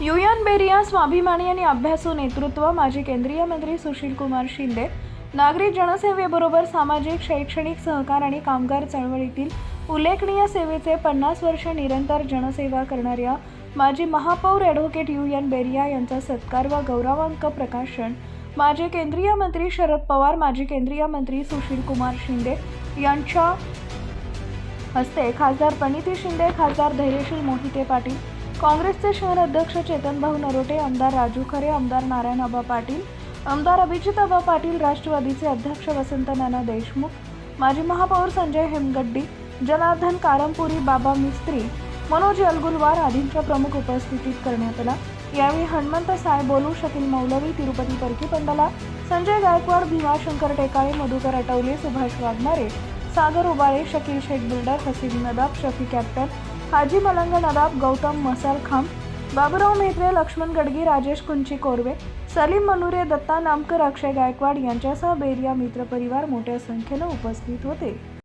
युयन बेरिया स्वाभिमानी आणि अभ्यासू नेतृत्व माजी केंद्रीय मंत्री सुशील कुमार शिंदे नागरिक जनसेवेबरोबर सामाजिक शैक्षणिक सहकार आणि कामगार चळवळीतील उल्लेखनीय सेवेचे पन्नास वर्ष निरंतर जनसेवा करणाऱ्या माजी महापौर ॲडव्होकेट यू एन बेरिया यांचा सत्कार व गौरवांक प्रकाशन माजी केंद्रीय मंत्री शरद पवार माजी केंद्रीय मंत्री सुशील कुमार शिंदे यांच्या हस्ते खासदार प्रणिती शिंदे खासदार धैर्यशील मोहिते पाटील काँग्रेसचे शहर अध्यक्ष चेतनभाऊ नरोटे आमदार राजू खरे आमदार नारायणबा पाटील आमदार अभिजितआबा पाटील राष्ट्रवादीचे अध्यक्ष वसंत नाना देशमुख माजी महापौर संजय हेमगड्डी जनार्दन कारमपुरी बाबा मिस्त्री मनोज अलगुलवार आदींच्या प्रमुख उपस्थितीत करण्यात आला. यावेळी हनुमंत साय बोलू शकील मौलवी तिरुपती परकीपंडाला संजय गायकवाड भीमाशंकर टेकाळे मधुकर अटवले सुभाष वाघमारे सागर उबाळे शकील शेख बिल्डर हसीब नदाब शफी कॅप्टन हाजी मलंग नदाब गौतम मसाल खांब बाबुराव मेहत्रे लक्ष्मण गडगी राजेश कुंची कोरवे सलीम मनुरे दत्ता नामकर अक्षय गायकवाड यांच्यासह बेरिया मित्रपरिवार मोठ्या संख्येनं उपस्थित होते.